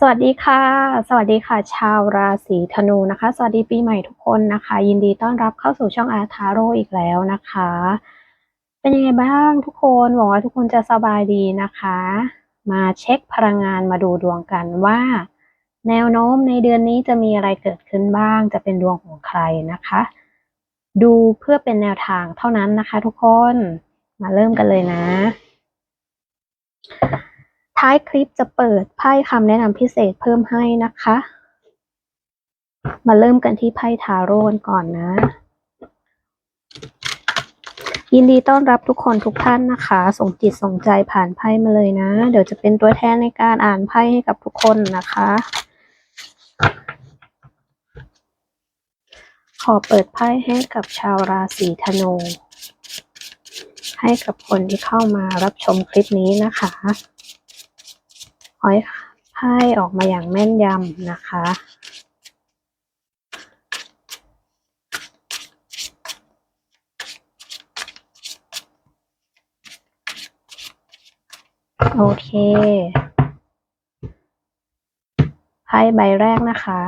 สวัสดีค่ะ สวัสดีค่ะ ชาวราศีธนูนะคะ สวัสดีปีใหม่ทุกคนนะคะ ยินดีต้อนรับเข้าสู่ช่องอาร์ทาโร่อีกแล้วนะคะ เป็นยังไงบ้างทุกคนหวังว่าทุกคนจะสบายดีนะคะ มาเช็คพลังงานมาดูดวงกันว่า แนวโน้มในเดือนนี้จะมีอะไรเกิดขึ้นบ้าง จะเป็นดวงของใครนะคะ ดูเพื่อเป็นแนวทางเท่านั้นนะคะ ทุกคนมาเริ่มกันเลยนะ ท้ายคลิปจะเปิดไพ่คำแนะนำพิเศษเพิ่มให้นะคะ มาเริ่มกันที่ไพ่ทาโร่กันก่อนนะ ยินดีต้อนรับทุกคนทุกท่านนะคะ ส่งจิตส่งใจผ่านไพ่มาเลยนะ เดี๋ยวจะเป็นตัวแทนในการอ่านไพ่ให้กับทุกคนนะคะ ขอเปิดไพ่ให้กับชาวราศีธนูให้กับคนที่เข้ามารับชมคลิปนี้นะคะ ขอให้ไพ่ออกมาอย่างแม่นยำนะคะ โอเคไพ่ใบแรกนะคะ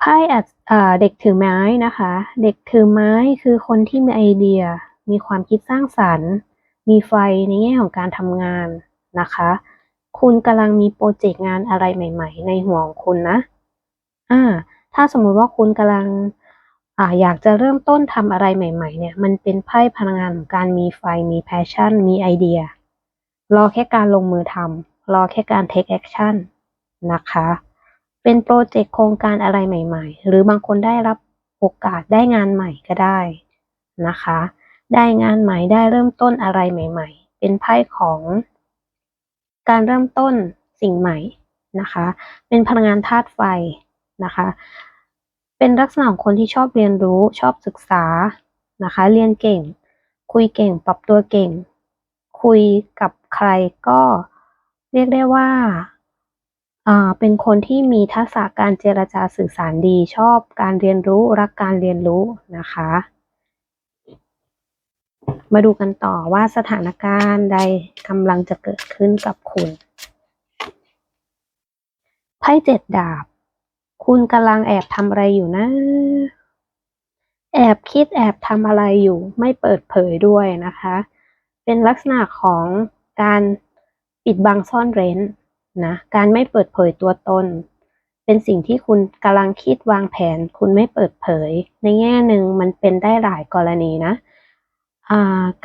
ไพ่อาจอ่าเด็กถือไม้นะคะ เด็กถือไม้คือคนที่มีไอเดีย มีความคิดสร้างสรรค์ มีไฟในแง่ของการทำงานนะคะ คุณกำลังมีโปรเจกต์งานอะไรใหม่ ๆ ในหัวของคุณนะ อ่า ถ้าสมมุติว่าคุณกำลังอ่าอยากจะเริ่มต้นทำอะไรใหม่ ๆ เนี่ย มันเป็นไพ่พลังงานของการมีไฟ มีแพชชั่น มีไอเดีย รอแค่การลงมือทำรอแค่การ take action นะคะ เป็นโปรเจกต์โครงการอะไรใหม่ ๆ หรือบางคนได้รับโอกาสได้งานใหม่ก็ได้นะคะ ได้งานใหม่ได้เริ่มต้นอะไรใหม่ ๆ เป็นไพ่ของการเริ่มต้นสิ่งใหม่นะคะ เป็นพลังงานธาตุไฟนะคะ เป็นลักษณะของคนที่ชอบเรียนรู้ชอบศึกษานะคะ เรียนเก่ง คุยเก่ง ปรับตัวเก่ง คุยกับใครก็เรียกได้ว่าอ่าเป็นคนที่มีทักษะการเจรจาสื่อสารดี ชอบการเรียนรู้รักการเรียนรู้นะคะ มาดูกันต่อว่าสถานการณ์ใดกำลังจะเกิดขึ้นกับคุณไพ่เจ็ดดาบ คุณกำลังแอบทำอะไรอยู่นะ แอบคิดแอบทำอะไรอยู่ ไม่เปิดเผยด้วยนะคะ เป็นลักษณะของการปิดบังซ่อนเร้นนะ การไม่เปิดเผยตัวตน เป็นสิ่งที่คุณกำลังคิดวางแผน คุณไม่เปิดเผย ในแง่หนึ่งมันเป็นได้หลายกรณีนะ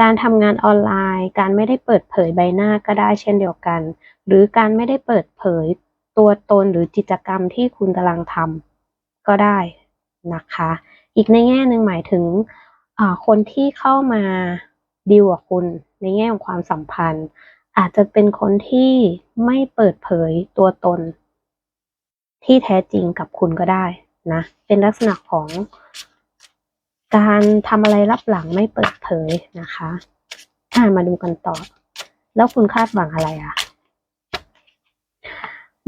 การทำงานออนไลน์ การไม่ได้เปิดเผยใบหน้าก็ได้เช่นเดียวกัน หรือการไม่ได้เปิดเผยตัวตนหรือกิจกรรมที่คุณกำลังทำก็ได้นะคะ อีกในแง่หนึ่งหมายถึงคนที่เข้ามาดีลกับคุณในแง่ของความสัมพันธ์ อาจจะเป็นคนที่ไม่เปิดเผยตัวตน ที่แท้จริงกับคุณก็ได้นะ เป็นลักษณะของ การทำอะไรรับหลังไม่เปิดเผยนะคะอ่ามาดูกันต่อ แล้วคุณคาดหวังอะไรอะ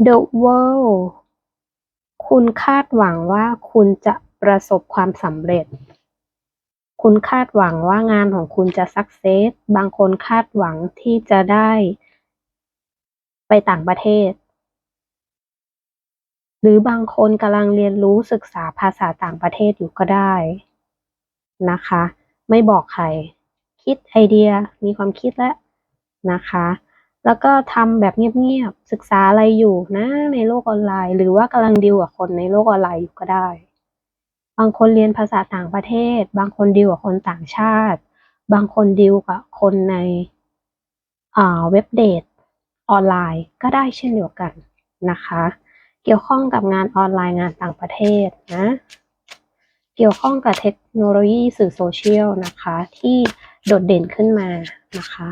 The World คุณคาดหวังว่าคุณจะประสบความสำเร็จ คุณคาดหวังว่างานของคุณจะสักเซส บางคนคาดหวังที่จะได้ ไปต่างประเทศ หรือบางคนกำลังเรียนรู้ศึกษาภาษาต่างประเทศอยู่ก็ได้ นะคะ ไม่บอกใคร คิดไอเดียมีความคิดแล้วนะคะ แล้วก็ทำแบบเงียบๆศึกษาอะไรอยู่นะในโลกออนไลน์ หรือว่ากำลังดีลกับคนในโลกออนไลน์อยู่ก็ได้ บางคนเรียนภาษาต่างประเทศ บางคนดีลกับคนต่างชาติ บางคนดีลกับคนในอ่าเว็บเดทออนไลน์ก็ได้เช่นเดียวกันนะคะ เกี่ยวข้องกับงานออนไลน์งานต่างประเทศนะ เกี่ยวข้องกับเทคโนโลยีสื่อโซเชียลนะคะ ที่โดดเด่นขึ้นมานะคะ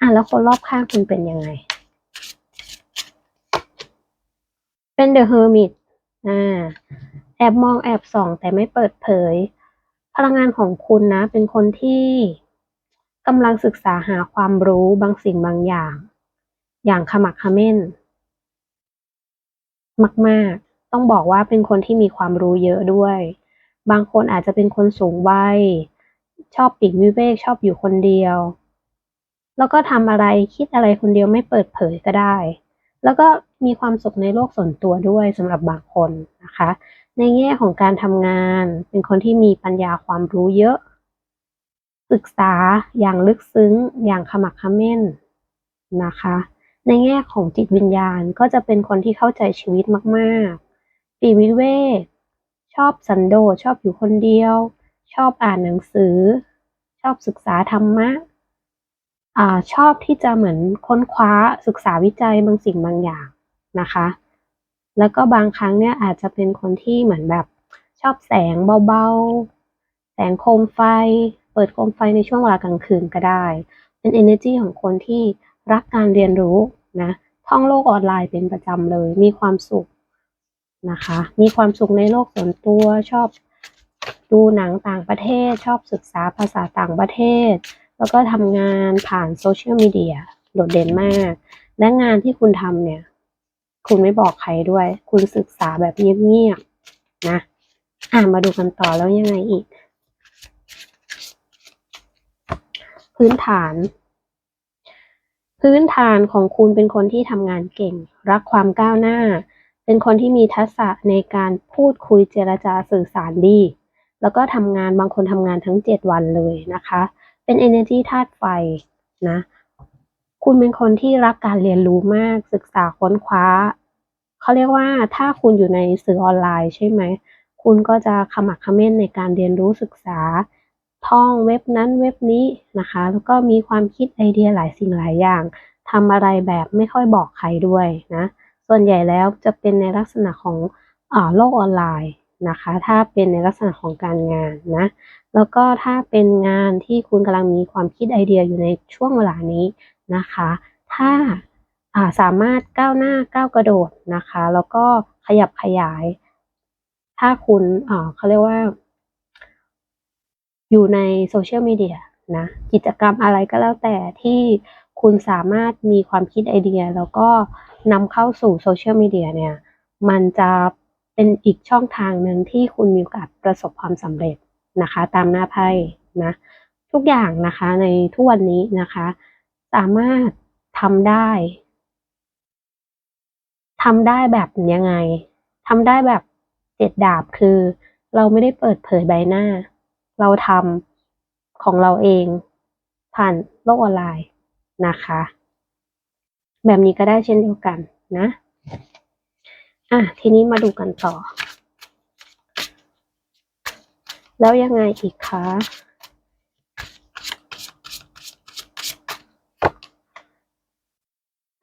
อะแล้วคนรอบข้างคุณเป็นยังไง เป็นเดอะเฮอร์มิตอ่าแอบมองแอบส่อง แต่ไม่เปิดเผย พลังงานของคุณนะ เป็นคนที่กำลังศึกษาหาความรู้บางสิ่งบางอย่าง อย่างขมักเขม้น มาก ๆ ต้องบอกว่าเป็นคนที่มีความรู้เยอะด้วย บางคนอาจจะเป็นคนสูงวัย ชอบปีกวิเวกชอบอยู่คนเดียว แล้วก็ทำอะไรคิดอะไรคนเดียวไม่เปิดเผยก็ได้ แล้วก็มีความสุขในโลกส่วนตัวด้วยสำหรับบางคนนะคะ ในแง่ของการทำงานเป็นคนที่มีปัญญาความรู้เยอะ ศึกษาอย่างลึกซึ้ง อย่างขมักขม้นนะคะ ในแง่ของจิตวิญญาณก็จะเป็นคนที่เข้าใจชีวิตมากๆปีวิเวก อบสันโดษชอบอยู่คนเดียว ชอบอ่านหนังสือ ชอบศึกษาธรรมะอ่าชอบที่จะเหมือนค้นคว้าศึกษาวิจัยบางสิ่งบางอย่างนะคะ แล้วก็บางครั้งเนี่ยอาจจะเป็นคนที่เหมือนแบบชอบแสงเบาๆ แสงโคมไฟ เปิดโคมไฟในช่วงเวลากลางคืนก็ได้ เป็น energy ของคนที่รักการเรียนรู้นะ ท่องโลกออนไลน์เป็นประจำเลย มีความสุข นะคะ มีความสุขในโลกส่วนตัวชอบดูหนังต่างประเทศ ชอบศึกษาภาษาต่างประเทศ แล้วก็ทำงานผ่านโซเชียลมีเดียโดดเด่นมาก และงานที่คุณทำเนี่ย คุณไม่บอกใครด้วย คุณศึกษาแบบเงียบๆนะอ่ามาดูกันต่อแล้วยังไงอีก พื้นฐาน พื้นฐานของคุณเป็นคนที่ทำงานเก่ง รักความก้าวหน้า เป็นคนที่มีทักษะในการพูดคุยเจรจาสื่อสารดี แล้วก็ทำงานบางคนทำงานทั้ง 7 วันเลยนะคะ เป็น energy ธาตุไฟนะ คุณเป็นคนที่รักการเรียนรู้มากศึกษาค้นคว้า เขาเรียกว่าถ้าคุณอยู่ในสื่อออนไลน์ใช่ไหม คุณก็จะขมักขม้นในการเรียนรู้ศึกษา ท่องเว็บนั้นเว็บนี้นะคะ แล้วก็มีความคิดไอเดียหลายสิ่งหลายอย่างทำอะไรแบบไม่ค่อยบอกใครด้วยนะ ส่วนใหญ่แล้วจะเป็นในลักษณะของอโลกออนไลน์นะคะ ถ้าเป็นในลักษณะของการงานนะ แล้วก็ถ้าเป็นงานที่คุณกำลังมีความคิดไอเดียอยู่ในช่วงเวลานี้นะคะ ถ้าสามารถก้าวหน้าก้าวกระโดดนะคะ แล้วก็ขยับขยาย ถ้าคุณเขาเรียกว่า อยู่ในโซเชียลมีเดียนะ กิจกรรมอะไรก็แล้วแต่ที่คุณสามารถมีความคิดไอเดีย แล้วก็ นำเข้าสู่โซเชียลมีเดียเนี่ย มันจะเป็นอีกช่องทางหนึ่งที่คุณมีโอกาสประสบความสำเร็จนะคะ ตามหน้าไพ่นะ ทุกอย่างนะคะในทุกวันนี้นะคะ สามารถทำได้ทำได้แบบยังไงทำได้แบบเจ็ดดาบคือ เราไม่ได้เปิดเผยใบหน้า เราทำของเราเองผ่านโลกออนไลน์นะคะ แบบนี้ก็ได้เช่นเดียวกันนะ อะ ทีนี้มาดูกันต่อ แล้วยังไงอีกคะ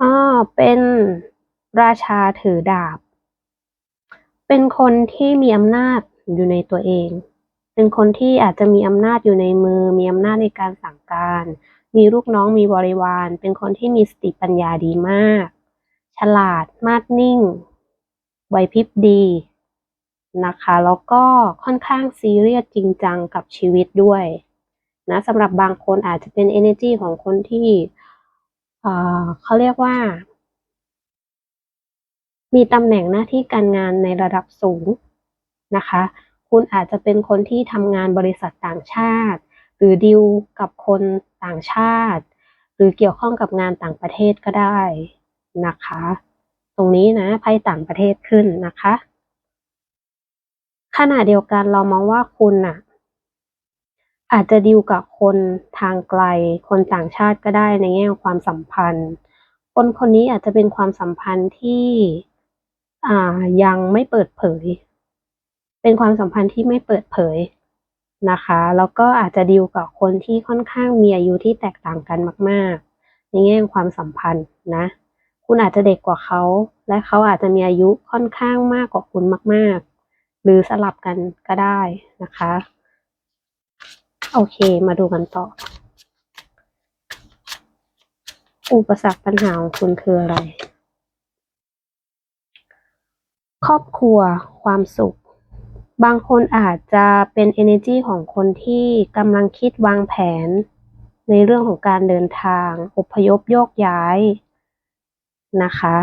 อ๋อเป็นราชาถือดาบ เป็นคนที่มีอำนาจอยู่ในตัวเอง เป็นคนที่อาจจะมีอำนาจอยู่ในมือ มีอำนาจในการสั่งการ มีลูกน้องมีบริวาร เป็นคนที่มีสติปัญญาดีมาก ฉลาด มาดนิ่งไหวพริบดีนะคะ แล้วก็ค่อนข้างซีเรียสจริงจังกับชีวิตด้วยนะสำหรับบางคนอาจจะเป็น energy ของคนที่เขาเรียกว่า มีตำแหน่งหน้าที่การงานในระดับสูงนะคะ คุณอาจจะเป็นคนที่ทำงานบริษัทต่างชาติ หรือดิวกับคนต่างชาติ หรือเกี่ยวข้องกับงานต่างประเทศก็ได้นะคะ ตรงนี้นะไพ่ต่างประเทศขึ้นนะคะ ขณะเดียวกันเรามองว่าคุณน่ะ อาจจะดิวกับคนทางไกล คนต่างชาติก็ได้ในแง่ความสัมพันธ์ คนคนนี้อาจจะเป็นความสัมพันธ์ที่อ่ายังไม่เปิดเผย เป็นความสัมพันธ์ที่ไม่เปิดเผย นะคะ แล้วก็อาจจะดีลกับคนที่ค่อนข้างมีอายุที่แตกต่างกันมาก ๆ ในแง่ความสัมพันธ์นะ คุณอาจจะเด็กกว่าเขา และเขาอาจจะมีอายุค่อนข้างมากกว่าคุณมาก ๆ หรือสลับกันก็ได้นะคะ โอเค มาดูกันต่อ อุปสรรคปัญหาของคุณคืออะไร ครอบครัว ความสุข บางคนอาจจะเป็น energy ของคนที่กำลังคิดวางแผน ในเรื่องของการเดินทาง อพยพโยกย้ายนะคะ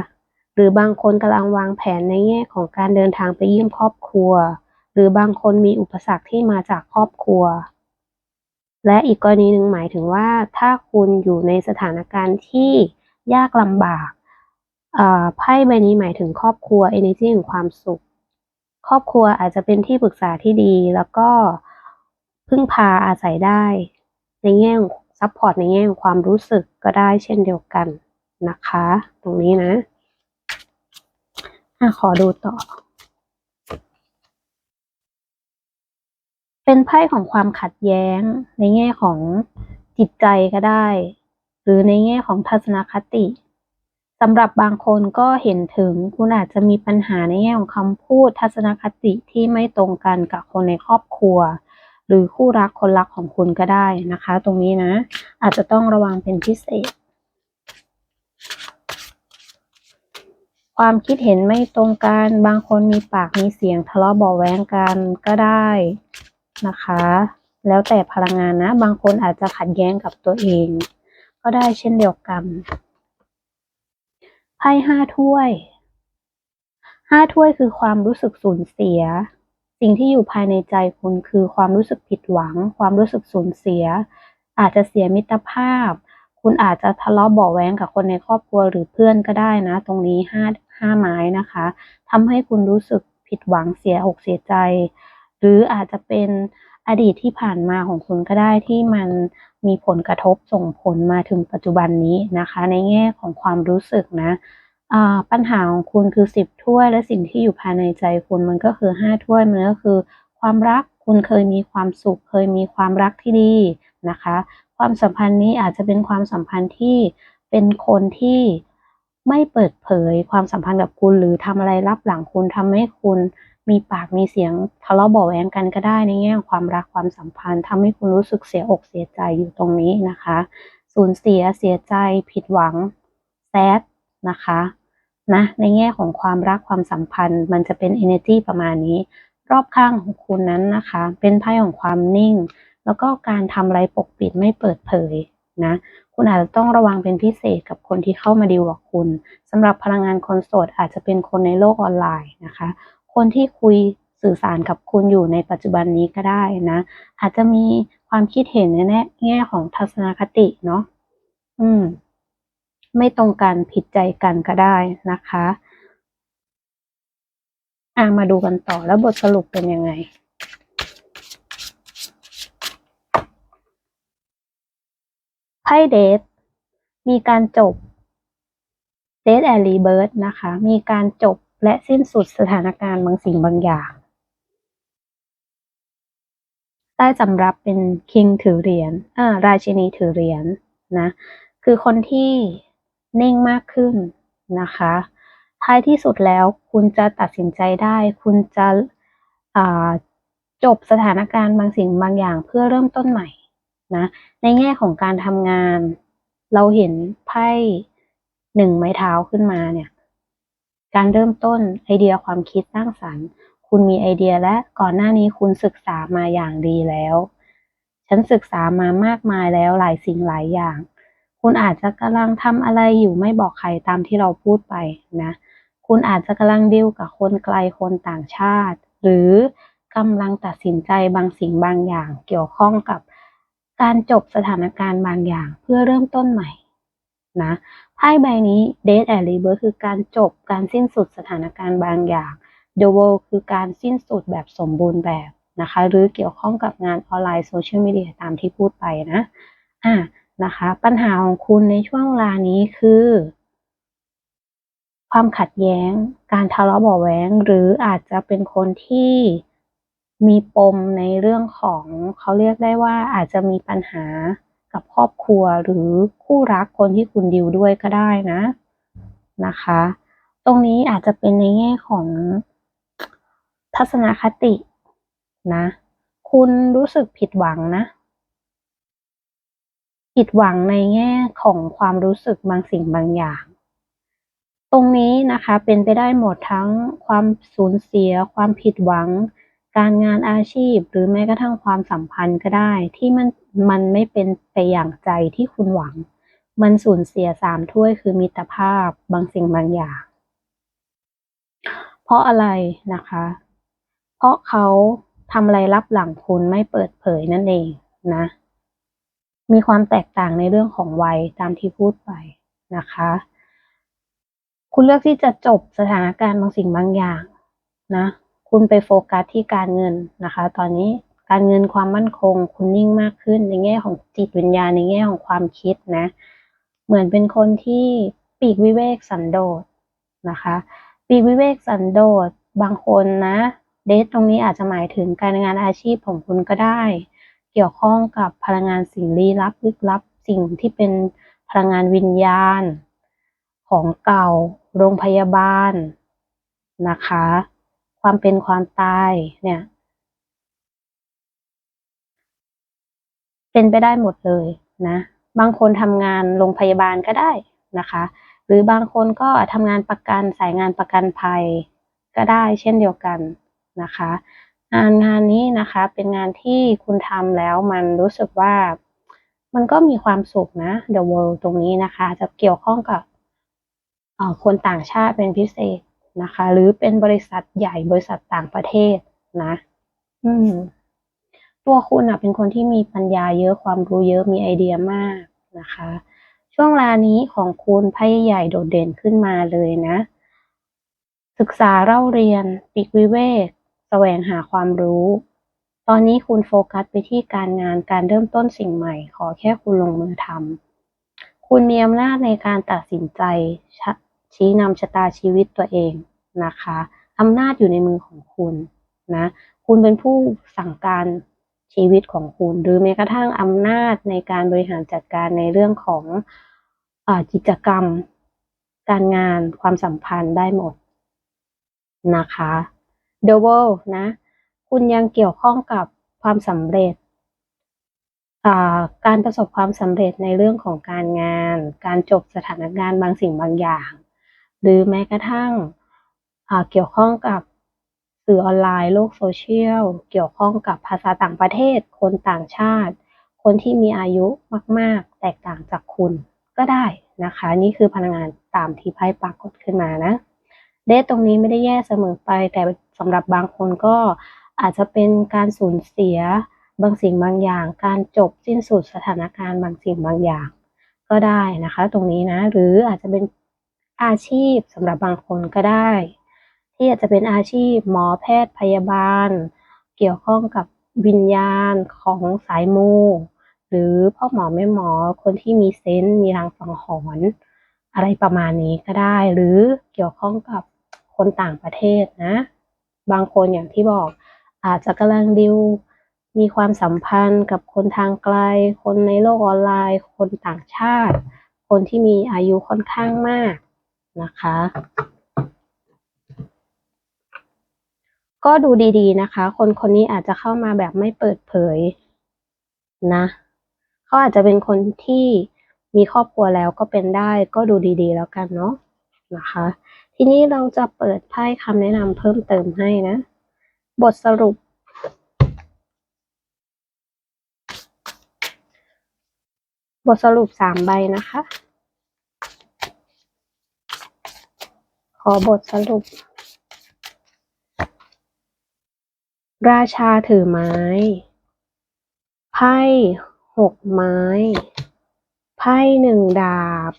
หรือบางคนกำลังวางแผนในแง่ของการเดินทางไปเยี่ยมครอบครัว หรือบางคนมีอุปสรรคที่มาจากครอบครัว และอีกกรณีหนึ่งหมายถึงว่า ถ้าคุณอยู่ในสถานการณ์ที่ยากลำบากไพ่ใบนี้หมายถึงครอบครัว energy แห่งความสุข ครอบครัวอาจจะเป็นที่ปรึกษาที่ดี แล้วก็พึ่งพาอาศัยได้ ในแง่ซัพพอร์ตในแง่ของความรู้สึกก็ได้เช่นเดียวกันนะคะ ตรงนี้นะอะขอดูต่อ เป็นไพ่ของความขัดแย้ง ในแง่ของจิตใจก็ได้ หรือในแง่ของทัศนคติ สำหรับบางคนก็เห็นถึงคุณอาจจะมีปัญหาในแง่ของคำพูด ทัศนคติที่ไม่ตรงกันกับคนในครอบครัว หรือคู่รักคนรักของคุณก็ได้นะคะ ตรงนี้นะ อาจจะต้องระวังเป็นพิเศษ ความคิดเห็นไม่ตรงกันบางคนมีปากมีเสียงทะเลาะเบาแว้งกันก็ได้นะคะ แล้วแต่พลังงานนะ บางคนอาจจะขัดแย้งกับตัวเอง ก็ได้เช่นเดียวกัน ไพ่ห้าถ้วยห้าถ้วยคือความรู้สึกสูญเสีย สิ่งที่อยู่ภายในใจคุณคือความรู้สึกผิดหวัง ความรู้สึกสูญเสีย อาจจะเสียมิตรภาพ คุณอาจจะทะเลาะเบาะแว้งกับคนในครอบครัวหรือเพื่อนก็ได้นะ ตรงนี้ห้าห้าไม้นะคะทำให้คุณรู้สึกผิดหวังเสียอกเสียใจ หรืออาจจะเป็น อดีตที่ผ่านมาของคุณก็ได้ที่มันมีผลกระทบส่งผลมาถึงปัจจุบันนี้นะคะ ในแง่ของความรู้สึกนะปัญหาของคุณคือสิบถ้วยและสิ่งที่อยู่ภายในใจคุณมันก็คือห้าถ้วยมันก็คือ ความรักคุณเคยมีความสุข เคยมีความรักที่ดีนะคะ ความสัมพันธ์นี้อาจจะเป็นความสัมพันธ์ที่เป็นคนที่ไม่เปิดเผยความสัมพันธ์กับคุณ หรือทำอะไรรับหลังคุณทำให้คุณ มีปากมีเสียงทะเลาะเบาแหวงกันก็ได้ในแง่ความรักความสัมพันธ์ทำให้คุณรู้สึกเสียอกเสียใจอยู่ตรงนี้นะคะ สูญเสียเสียใจผิดหวังแซดนะคะนะในแง่ของความรักความสัมพันธ์ มันจะเป็น energy ประมาณนี้ รอบข้างของคุณนั้นนะคะ เป็นไพ่ของความนิ่ง แล้วก็การทำอะไรปกปิดไม่เปิดเผยนะคุณอาจจะต้องระวังเป็นพิเศษกับคนที่เข้ามาดีลกับคุณสำหรับพลังงานคนโสดอาจจะเป็นคนในโลกออนไลน์นะคะ คนที่คุยสื่อสารกับคุณอยู่ในปัจจุบันนี้ก็ได้นะ อาจจะมีความคิดเห็นในแง่ของทัศนคติเนาะอืม ไม่ตรงกันผิดใจกันก็ได้นะคะอ่ามาดูกันต่อแล้วบทสรุปเป็นยังไง ไพ่เดทมีการจบเดทแอนรีเบิร์ดนะคะ มีการจบ และสิ้นสุดสถานการณ์บางสิ่งบางอย่าง ใต้สำรับเป็นคิงถือเหรียญอ่าราชินีถือเหรียญนะคือคนที่นิ่งมากขึ้นนะคะ ท้ายที่สุดแล้วคุณจะตัดสินใจได้ คุณจะจบสถานการณ์บางสิ่งบางอย่างเพื่อเริ่มต้นใหม่นะในแง่ของการทำงาน เราเห็นไพ่หนึ่งไม้เท้าขึ้นมาเนี่ย การเริ่มต้นไอเดียความคิดสร้างสรรค์ คุณมีไอเดียและก่อนหน้านี้คุณศึกษามาอย่างดีแล้ว ฉันศึกษามามากมายแล้วหลายสิ่งหลายอย่าง คุณอาจจะกำลังทำอะไรอยู่ไม่บอกใครตามที่เราพูดไปนะ คุณอาจจะกำลังดิวกับคนไกลคนต่างชาติ หรือกำลังตัดสินใจบางสิ่งบางอย่าง เกี่ยวข้องกับการจบสถานการณ์บางอย่าง เพื่อเริ่มต้นใหม่ นะไพ่ใบนี้ Death and Rebirth คือการจบการสิ้นสุดสถานการณ์บางอย่าง The World คือการสิ้นสุดแบบสมบูรณ์แบบนะคะ หรือเกี่ยวข้องกับงานออนไลน์โซเชียลมีเดียตามที่พูดไปนะอ่านะคะ ปัญหาของคุณในช่วงเวลานี้คือ ความขัดแย้ง การทะเลาะเบาแหวงหรืออาจจะเป็นคนที่มีปมในเรื่องของเขาเรียกได้ว่าอาจจะมีปัญหา กับครอบครัวหรือคู่รักคนที่คุณดิวด้วยก็ได้นะนะคะ ตรงนี้อาจจะเป็นในแง่ของทัศนคตินะ คุณรู้สึกผิดหวังนะ ผิดหวังในแง่ของความรู้สึกบางสิ่งบางอย่าง ตรงนี้นะคะเป็นไปได้หมดทั้งความสูญเสีย ความผิดหวัง การงานอาชีพ หรือแม้กระทั่งความสัมพันธ์ก็ได้ ที่มันมันไม่เป็นไปอย่างใจที่คุณหวัง มันสูญเสียสามถ้วยคือมิตรภาพบางสิ่งบางอย่าง เพราะอะไรนะคะ เพราะเขาทำอะไรรับหลังคุณไม่เปิดเผยนั่นเองนะ มีความแตกต่างในเรื่องของวัยตามที่พูดไปนะคะ คุณเลือกที่จะจบสถานการณ์บางสิ่งบางอย่างนะ คุณไปโฟกัสที่การเงินนะคะ ตอนนี้การเงินความมั่นคง คุณนิ่งมากขึ้นในแง่ของจิตวิญญาณในแง่ของความคิดนะ เหมือนเป็นคนที่ปีกวิเวกสันโดษนะคะ ปีกวิเวกสันโดษบางคนนะเดทตรงนี้อาจจะหมายถึงการงานอาชีพของคุณก็ได้ เกี่ยวข้องกับพลังงานสิ่งลี้ลับลึกลับ สิ่งที่เป็นพลังงานวิญญาณ ของเก่า โรงพยาบาลนะคะ ความเป็นความตายเนี่ย เป็นไปได้หมดเลยนะ บางคนทำงานโรงพยาบาลก็ได้นะคะ หรือบางคนก็ทำงานประกันสายงานประกันภัยก็ได้เช่นเดียวกันนะคะงานงานนี้นะคะเป็นงานที่คุณทำแล้วมันรู้สึกว่ามันก็มีความสุขนะ The World ตรงนี้นะคะ จะเกี่ยวข้องกับคนต่างชาติเป็นพิเศษ นะคะ หรือเป็นบริษัทใหญ่บริษัทต่างประเทศนะ อืม ตัวคุณอะเป็นคนที่มีปัญญาเยอะความรู้เยอะมีไอเดียมากนะคะ ช่วงเวลานี้ของคุณไพ่ใหญ่โดดเด่นขึ้นมาเลยนะ ศึกษาเล่าเรียนปิกวิเวกแสวงหาความรู้ ตอนนี้คุณโฟกัสไปที่การงานการเริ่มต้นสิ่งใหม่ ขอแค่คุณลงมือทำคุณมีอำนาจในการตัดสินใจ ชี้นำชะตาชีวิตตัวเองนะคะอำนาจอยู่ในมือของคุณนะคุณเป็นผู้สั่งการชีวิตของคุณ หรือแม้กระทั่งอำนาจในการบริหารจัดการในเรื่องของอกิจกรรม การงานความสัมพันธ์ได้หมดนะคะ The World นะ คุณยังเกี่ยวข้องกับความสำเร็จการประสบความสำเร็จในเรื่องของการงาน การจบสถานการณ์บางสิ่งบางอย่าง หรือแม้กระทั่งเกี่ยวข้องกับสื่อออนไลน์โลกโซเชียล เกี่ยวข้องกับภาษาต่างประเทศ คนต่างชาติ คนที่มีอายุมาก ๆ แตกต่างจากคุณก็ได้นะคะ นี่คือพลังงานตามที่ไพ่ปรากฏขึ้นมานะ เดทตรงนี้ไม่ได้แย่เสมอไป แต่สำหรับบางคนก็อาจจะเป็นการสูญเสียบางสิ่งบางอย่าง การจบสิ้นสุดสถานการณ์บางสิ่งบางอย่าง ก็ได้นะคะ ตรงนี้นะ หรืออาจจะเป็น อาชีพสำหรับบางคนก็ได้ ที่อาจจะเป็นอาชีพหมอแพทย์พยาบาล เกี่ยวข้องกับวิญญาณของสายมูหรือพ่อหมอแม่หมอคนที่มีเซนต์มีทางสังหรณ์อะไรประมาณนี้ก็ได้ หรือเกี่ยวข้องกับคนต่างประเทศนะ บางคนอย่างที่บอกอาจจะกำลังดิวมีความสัมพันธ์กับคนทางไกล คนในโลกออนไลน์ คนต่างชาติ คนที่มีอายุค่อนข้างมาก นะคะ ก็ดูดีๆนะคะ คนคนนี้อาจจะเข้ามาแบบไม่เปิดเผยนะเขาอาจจะเป็นคนที่มีครอบครัวแล้วก็เป็นได้ก็ดูดีๆแล้วกันเนาะนะคะ ทีนี้เราจะเปิดไพ่คำแนะนำเพิ่มเติมให้นะ บทสรุป บทสรุปสามใบนะคะ ขอบทสรุป ราชาถือไม้ ไพ่หกไม้ ไพ่หนึ่งดาบ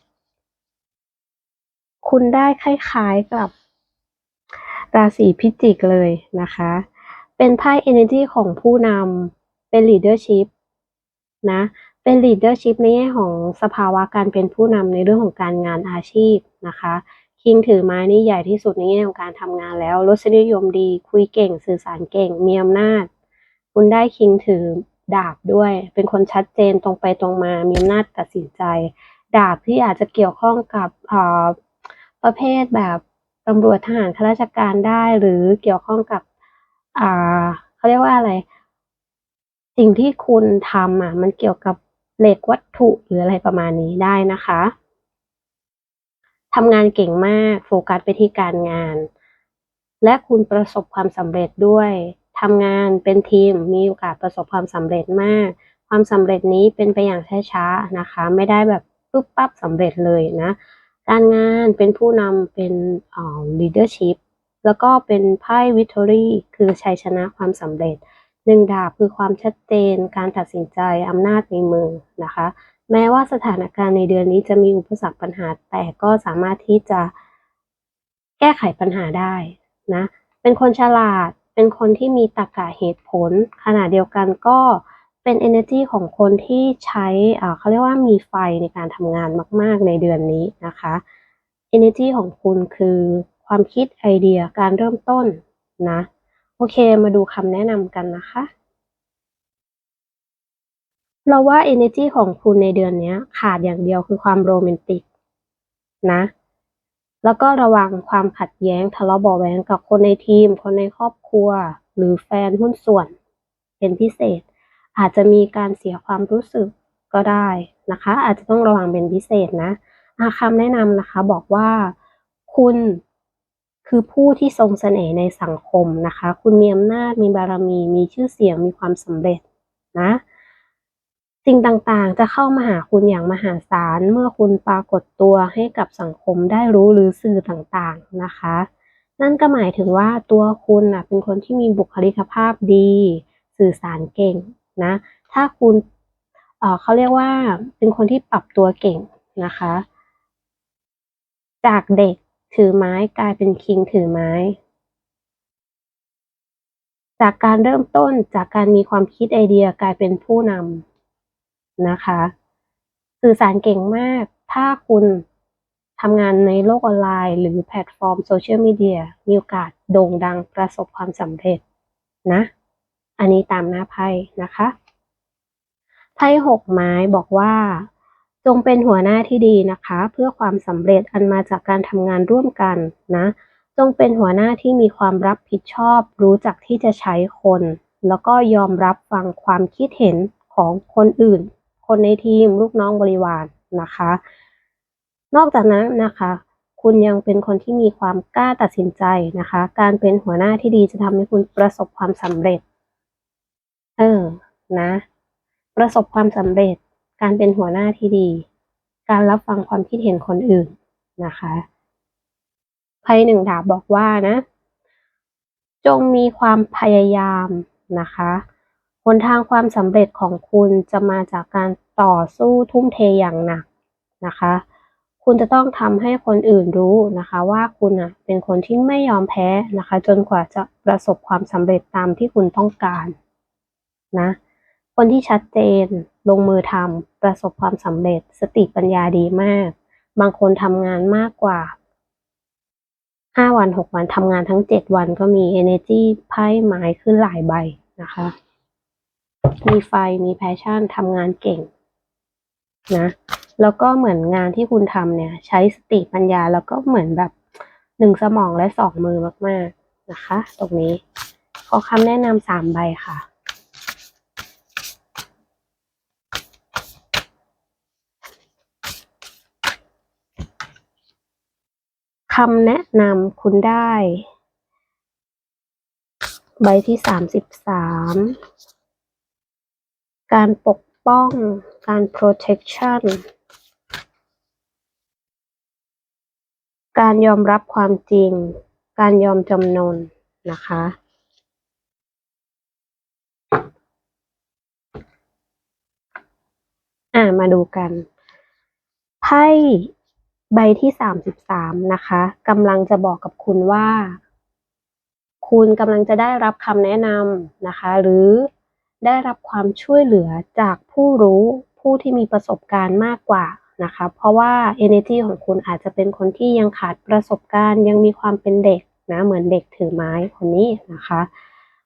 คุณได้คล้ายๆกับ ราศีพิจิกเลยนะคะ เป็นไพ่ energy ของผู้นำ เป็น leadership นะ เป็น leadership ในแง่ของสภาวะการเป็นผู้นำในเรื่องของการงานอาชีพนะคะ คิงถือไม้นี่ใหญ่ที่สุดในแง่ของการทำงานแล้วรสนิยมดี คุยเก่ง สื่อสารเก่ง มีอำนาจ คุณได้คิงถือดาบด้วย เป็นคนชัดเจนตรงไปตรงมา มีอำนาจตัดสินใจ ดาบที่อาจจะเกี่ยวข้องกับประเภทแบบตำรวจทหารข้าราชการได้ หรือเกี่ยวข้องกับอ่าเขาเรียกว่าอะไร สิ่งที่คุณทำอะ มันเกี่ยวกับเหล็กวัตถุหรืออะไรประมาณนี้ได้นะคะ ทำงานเก่งมาก โฟกัสไปที่การงาน และคุณประสบความสำเร็จด้วยทำงานเป็นทีมมีโอกาสประสบความสำเร็จมาก ความสำเร็จนี้เป็นไปอย่างช้าๆนะคะ ไม่ได้แบบปุ๊บปั๊บสำเร็จเลยนะ การงานเป็นผู้นำเป็นอ่ leadership แล้วก็เป็นไพ่ victory คือชัยชนะความสำเร็จหนึ่งดาบคือความชัดเจน การตัดสินใจอำนาจในมือนะคะ แม้ว่าสถานการณ์ในเดือนนี้จะมีอุปสรรคปัญหา แต่ก็สามารถที่จะแก้ไขปัญหาได้นะ เป็นคนฉลาด เป็นคนที่มีตรรกะเหตุผล ขณะเดียวกันก็เป็น energy ของคนที่ใช้อ่าเขาเรียกว่ามีไฟในการทำงานมาก ๆ ในเดือนนี้นะคะ energy ของคุณคือความคิดไอเดียการเริ่มต้นนะ โอเคมาดูคำแนะนำกันนะคะ เราว่า energy ของคุณในเดือนนี้ขาดอย่างเดียวคือความโรแมนติกนะ แล้วก็ระวังความขัดแย้งทะเลาะเบาะแว้งกับคนในทีม คนในครอบครัว หรือแฟนหุ้นส่วน เป็นพิเศษ อาจจะมีการเสียความรู้สึกก็ได้นะคะ อาจจะต้องระวังเป็นพิเศษนะาคำแนะนำนะคะบอกว่าคุณคือผู้ที่ทรงเสน่ห์ในสังคมนะคะ คุณมีอำนาจมีบารมี มีชื่อเสียง มีความสำเร็จนะ สิ่งต่างๆ จะเข้ามาหาคุณอย่างมหาศาลเมื่อคุณปรากฏตัวให้กับสังคมได้รู้หรือสื่อต่างๆนะคะ นั่นก็หมายถึงว่าตัวคุณนะเป็นคนที่มีบุคลิกภาพดี สื่อสารเก่งนะ ถ้าคุณเเขาเรียกว่าเป็นคนที่ปรับตัวเก่งนะคะ จากเด็กถือไม้กลายเป็นคิงถือไม้ จากการเริ่มต้นจากการมีความคิดไอเดียกลายเป็นผู้นำ นะคะ สื่อสารเก่งมาก ถ้าคุณทำงานในโลกออนไลน์ หรือแพลตฟอร์มโซเชียลมีเดียมีโอกาสโด่งดังประสบความสำเร็จนะ อันนี้ตามหน้าไพ่นะคะ ไพ่หกไม้บอกว่า จงเป็นหัวหน้าที่ดีนะคะ เพื่อความสำเร็จอันมาจากการทำงานร่วมกันนะ จงเป็นหัวหน้าที่มีความรับผิดชอบ รู้จักที่จะใช้คน แล้วก็ยอมรับฟังความคิดเห็นของคนอื่น คนในทีมลูกน้องบริวารนนะคะ นอกจากนั้นนะคะ คุณยังเป็นคนที่มีความกล้าตัดสินใจนะคะ การเป็นหัวหน้าที่ดีจะทำให้คุณประสบความสำเร็จ เออนะ ประสบความสำเร็จ การเป็นหัวหน้าที่ดี การรับฟังความคิดเห็นคนอื่นนะคะไพ่หนึ่งดาบบอกว่านะ จงมีความพยายามนะคะ หนทางความสำเร็จของคุณจะมาจากการต่อสู้ทุ่มเทอย่างหนักนะคะ คุณจะต้องทำให้คนอื่นรู้นะคะ ว่าคุณอะเป็นคนที่ไม่ยอมแพ้นะคะ จนกว่าจะประสบความสำเร็จตามที่คุณต้องการนะคนที่ชัดเจนลงมือทำประสบความสำเร็จ สติปัญญาดีมาก บางคนทำงานมากกว่าห้าวันหกวันทำงานทั้งเจ็ดวันก็มี energy ไพ่ไม้ขึ้นหลายใบนะคะ มีไฟมีแพชชั่นทำงานเก่งนะแล้วก็เหมือนงานที่คุณทำเนี่ย ใช้สติปัญญาแล้วก็เหมือนแบบหนึ่งสมองและสองมือมาก ๆนะคะ ตรงนี้ขอคำแนะนำสามใบค่ะคำแนะนำคุณได้ ใบที่สามสิบสาม การปกป้อง การ protection การยอมรับความจริง การยอมจำนนนะคะ อ่ามาดูกัน ไพ่ใบที่สามสิบสามนะคะกำลังจะบอกกับคุณว่า คุณกำลังจะได้รับคำแนะนำนะคะ หรือ ได้รับความช่วยเหลือจากผู้รู้ผู้ที่มีประสบการณ์มากกว่านะคะ เพราะว่า energy ของคุณอาจจะเป็นคนที่ยังขาดประสบการณ์ ยังมีความเป็นเด็กนะเหมือนเด็กถือไม้คนนี้นะคะ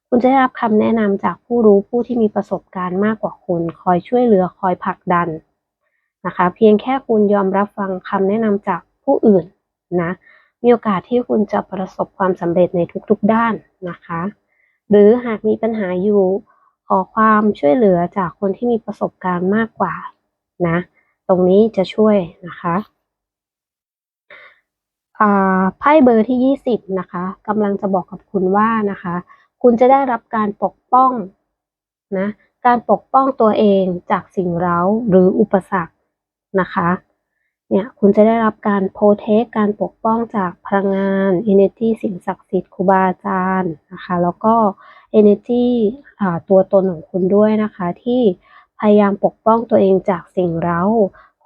คุณจะได้รับคำแนะนำจากผู้รู้ผู้ที่มีประสบการณ์มากกว่าคุณ คอยช่วยเหลือคอยผลักดันนะคะ เพียงแค่คุณยอมรับฟังคำแนะนำจากผู้อื่นนะมีโอกาสที่คุณจะประสบความสำเร็จในทุกๆด้านนะคะ หรือหากมีปัญหาอยู่ ขอความช่วยเหลือจากคนที่มีประสบการณ์มากกว่านะ ตรงนี้จะช่วยนะคะไพ่เบอร์ที่ 20 นะคะกำลังจะบอกกับคุณว่านะคะ คุณจะได้รับการปกป้องนะการปกป้องตัวเองจากสิ่งเร้าหรืออุปสรรคนะคะ เนี่ยคุณจะได้รับการโปรเทคการปกป้องจากพลังงาน energy สิ่งศักดิ์สิทธิ์ครูบาอาจารย์นะคะ แล้วก็ energy อ่าตัวตนของคุณด้วยนะคะ ที่พยายามปกป้องตัวเองจากสิ่งเร้า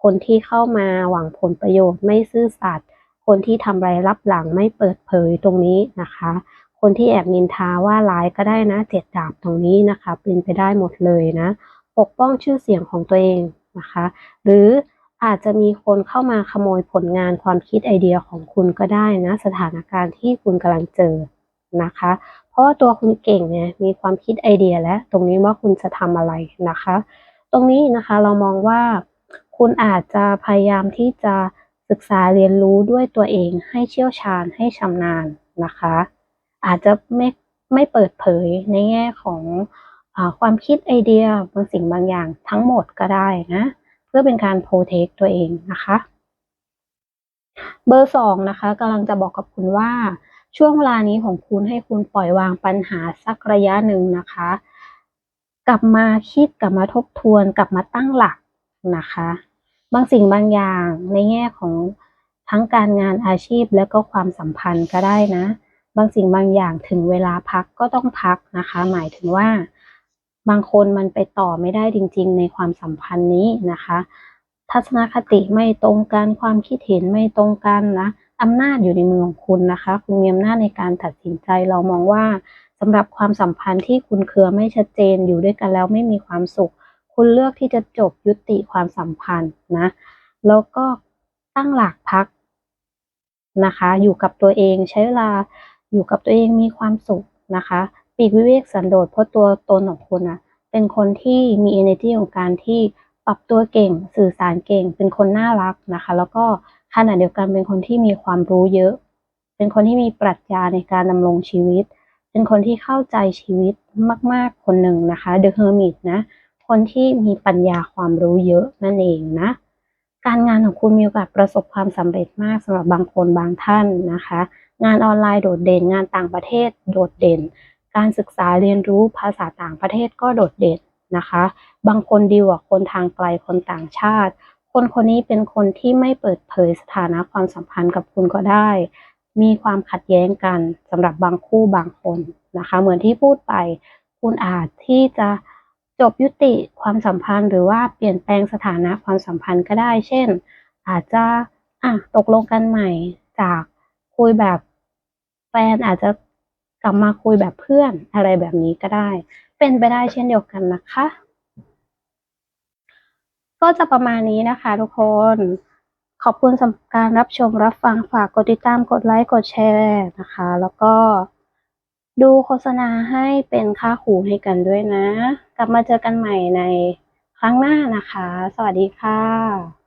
คนที่เข้ามาหวังผลประโยชน์ไม่ซื่อสัตย์คนที่ทำไรรับหลังไม่เปิดเผยตรงนี้นะคะ คนที่แอบนินทาว่าร้ายก็ได้นะเจ็ดดาบตรงนี้นะคะ เป็นไปได้หมดเลยนะ ปกป้องชื่อเสียงของตัวเองนะคะ หรือ อาจจะมีคนเข้ามาขโมยผลงานความคิดไอเดียของคุณก็ได้นะ สถานการณ์ที่คุณกำลังเจอนะคะ เพราะว่าตัวคุณเก่งเนี่ยมีความคิดไอเดียและ ตรงนี้ว่าคุณจะทำอะไรนะคะ ตรงนี้นะคะเรามองว่าคุณอาจจะพยายามที่จะศึกษาเรียนรู้ด้วยตัวเองให้เชี่ยวชาญให้ชำนาญนะคะ อาจจะไม่ไม่เปิดเผยในแง่ของอความคิดไอเดียบางสิ่งบางอย่างทั้งหมดก็ได้นะ เพื่อเป็นการโปรเทคตัวเองนะคะ เบอร์สองนะคะกำลังจะบอกกับคุณว่าช่วงเวลานี้ของคุณให้คุณปล่อยวางปัญหาสักระยะหนึ่งนะคะ กลับมาคิดกลับมาทบทวน กลับมาตั้งหลักนะคะ บางสิ่งบางอย่างในแง่ของทั้งการงานอาชีพและก็ความสัมพันธ์ก็ได้นะ บางสิ่งบางอย่างถึงเวลาพักก็ต้องพักนะคะ หมายถึงว่า บางคนมันไปต่อไม่ได้จริง ๆ ในความสัมพันธ์นี้นะคะ ทัศนคติไม่ตรงกันความคิดเห็นไม่ตรงกันนะอำนาจอยู่ในมือของคุณนะคะ คุณมีอำนาจในการตัดสินใจเรามองว่าสำหรับความสัมพันธ์ที่คุณเครือไม่ชัดเจนอยู่ด้วยกันแล้วไม่มีความสุข คุณเลือกที่จะจบยุติความสัมพันธ์นะ แล้วก็ตั้งหลักพักนะคะ อยู่กับตัวเองใช้เวลาอยู่กับตัวเองมีความสุขนะคะ ปีกวิเวกสันโดษเพราะตัวตนของคุณนะเป็นคนที่มี energy ของการที่ปรับตัวเก่ง สื่อสารเก่ง เป็นคนน่ารักนะคะ แล้วก็ขณะเดียวกันเป็นคนที่มีความรู้เยอะ เป็นคนที่มีปรัชญาในการดำรงชีวิต เป็นคนที่เข้าใจชีวิตมาก ๆ คนหนึ่งนะคะ The Hermit นะ คนที่มีปัญญาความรู้เยอะนั่นเองนะ การงานของคุณมีโอกาสประสบความสำเร็จมากสำหรับบางคนบางท่านนะคะ งานออนไลน์โดดเด่น งานต่างประเทศโดดเด่น การศึกษาเรียนรู้ภาษาต่างประเทศก็โดดเด่นนะคะ บางคนดีกว่าคนทางไกลคนต่างชาติ คนคนนี้เป็นคนที่ไม่เปิดเผยสถานะความสัมพันธ์กับคุณก็ได้ มีความขัดแย้งกันสำหรับบางคู่บางคนนะคะ เหมือนที่พูดไป คุณอาจที่จะจบยุติความสัมพันธ์ หรือว่าเปลี่ยนแปลงสถานะความสัมพันธ์ก็ได้ เช่น อาจจะอะตกลงกันใหม่จากคุยแบบแฟนอาจจะ กลับมาคุยแบบเพื่อนอะไรแบบนี้ก็ได้ เป็นไปได้เช่นเดียวกันนะคะ ก็จะประมาณนี้นะคะ ทุกคน ขอบคุณสำหรับการรับชมรับฟังฝากกดติดตามกดไลค์กดแชร์นะคะ แล้วก็ดูโฆษณาให้เป็นค่าหูให้กันด้วยนะ กลับมาเจอกันใหม่ในครั้งหน้านะคะ สวัสดีค่ะ